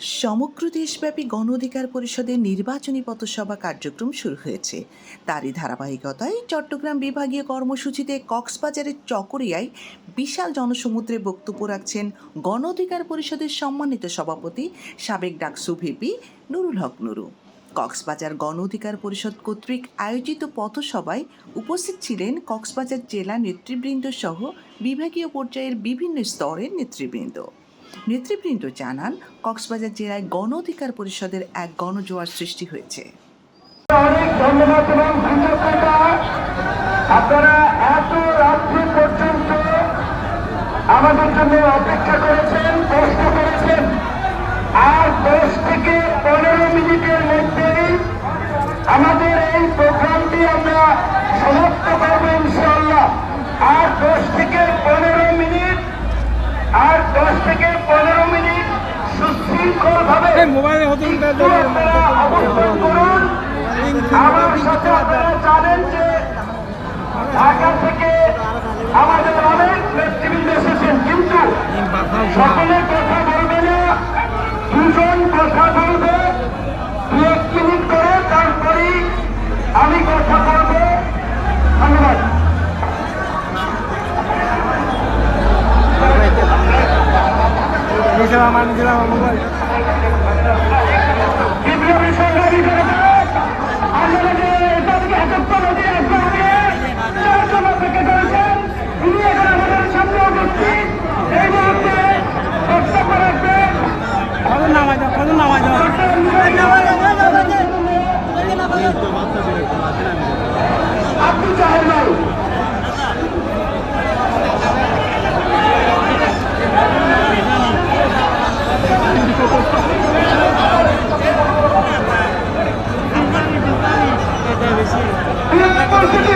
সমগ্র দেশব্যাপী গণ অধিকার পরিষদের নির্বাচনী পথসভা কার্যক্রম শুরু হয়েছে। তারই ধারাবাহিকতায় চট্টগ্রাম বিভাগীয় কর্মসূচিতে কক্সবাজারের চকরিয়ায় বিশাল জনসমুদ্রে বক্তব্য রাখছেন গণ অধিকার পরিষদের সম্মানিত সভাপতি সাবেক ডাকসু ভিপি নুরুল হক নুরু। কক্সবাজার গণ অধিকার পরিষদ কর্তৃক আয়োজিত পথসভায় উপস্থিত ছিলেন কক্সবাজার জেলা নেতৃবৃন্দ সহ বিভাগীয় পর্যায়ের বিভিন্ন স্তরের নেতৃবৃন্দ। নেতৃবৃন্দ জানান, কক্সবাজার জেলায় গণ অধিকার পরিষদের এক গণজোয়ার সৃষ্টি হয়েছে। আপনারা এত রাত্রি পর্যন্ত আমাদের জন্য অপেক্ষা করেছেন। জানেন যে ঢাকা থেকে আমাদের অনেক নেতৃবৃন্দ এসেছেন কিন্তু সকলে কথা বলবে না দুজন কথা বলবে দু এক মিনিট করে তারপরেই আমি কথা বলব ধন্যবাদ আমার নিজের আমার মোবাইল নামাজ কত নামাজ দাও? আব্দুল জাহের ভাই পরিস্থিতি